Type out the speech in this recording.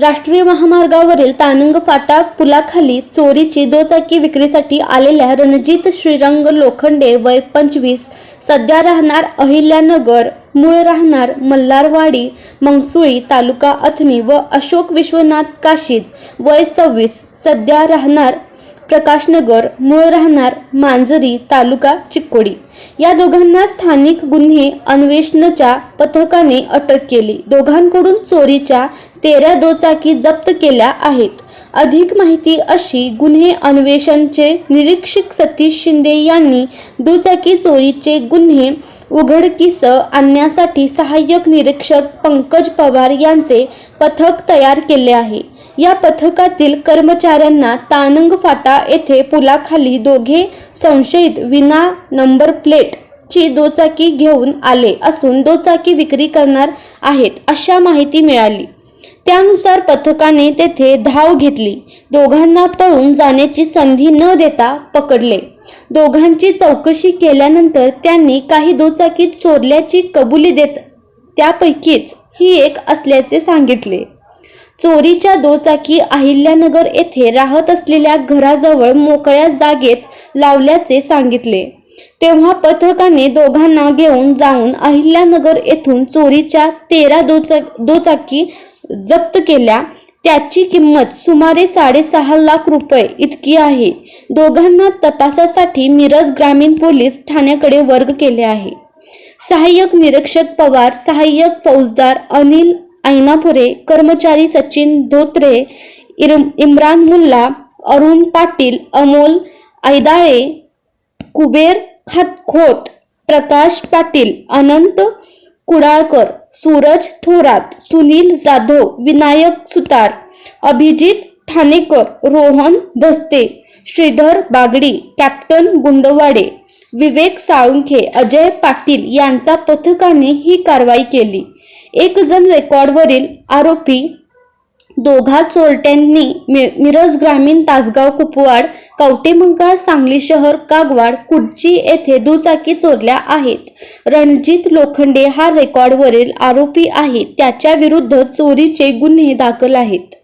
राष्ट्रीय महामार्गावरील तानंग फाटा पुलाखाली चोरीची दुचाकी विक्रीसाठी आलेल्या रणजित श्रीरंग लोखंडे वय पंचवीस सध्या राहणार अहिल्यानगर मूळ राहणार मल्हारवाडी मंगसुळी तालुका अथनी व अशोक विश्वनाथ काशीद वय सव्वीस सध्या राहणार प्रकाशनगर मूळ राहणार मांजरी तालुका चिकोडी. या दोघांना स्थानिक गुन्हे अन्वेषणाच्या पथकाने अटक केली. दोघांकडून चोरीच्या तेरा दोचाकी जप्त केल्या आहेत. अधिक माहिती अशी गुन्हे अन्वेषणचे निरीक्षक सतीश शिंदे यांनी दुचाकी चोरीचे गुन्हे उघडकीस आणण्यासाठी सहाय्यक निरीक्षक पंकज पवार यांचे पथक तयार केले आहे. या पथकातील कर्मचाऱ्यांना तानंग फाटा येथे पुलाखाली दोघे संशयित विना नंबर प्लेट ची दोचाकी घेऊन आले असून दोचाकी विक्री करणार आहेत अशा माहिती मिळाली. त्यानुसार पथकाने तेथे धाव घेतली. दोघांना पळून जाण्याची संधी न देता पकडले. दोघांची चौकशी केल्यानंतर त्यांनी काही दुचाकी चोरल्याची कबुली देत त्यापैकीच ही एक असल्याचे सांगितले. चोरीच्या दोचाकी अहिल्यानगर येथे राहत असलेल्या घराजवळ मोकळ्या जागेत लावल्याचे सांगितले. तेव्हा पथकाने दोघांना घेऊन जाऊन अहिल्यानगर येथून चोरीच्या तेरा दोचा दोचाकी जप्त केल्या. त्याची किंमत सुमारे साडेसहा लाख रुपये इतकी आहे. दोघांना तपासासाठी मिरज ग्रामीण पोलीस ठाण्याकडे वर्ग केले आहे. सहाय्यक निरीक्षक पवार सहाय्यक फौजदार अनिल ऐनापुरे कर्मचारी सचिन धोत्रे इम्रान मुल्ला अरुण पाटील अमोल ऐदाळे कुबेर खात खोत प्रकाश पाटील अनंत कुडाळकर सूरज थोरात सुनील जाधव विनायक सुतार अभिजित ठाणेकर रोहन धस्ते श्रीधर बागडी कॅप्टन गुंडवाडे विवेक साळुंखे अजय पाटील यांचा पथकाने ही कारवाई केली. एक जण रेकॉर्डवरील आरोपी दोघा चोरट्यांनी मि- मिरज ग्रामीण तासगाव कुपवाड कवटेमंगा सांगली शहर कागवाड कुडची येथे दुचाकी चोरल्या आहेत. रणजित लोखंडे हा रेकॉर्डवरील आरोपी आहे. त्याच्या विरुद्ध चोरीचे गुन्हे दाखल आहेत.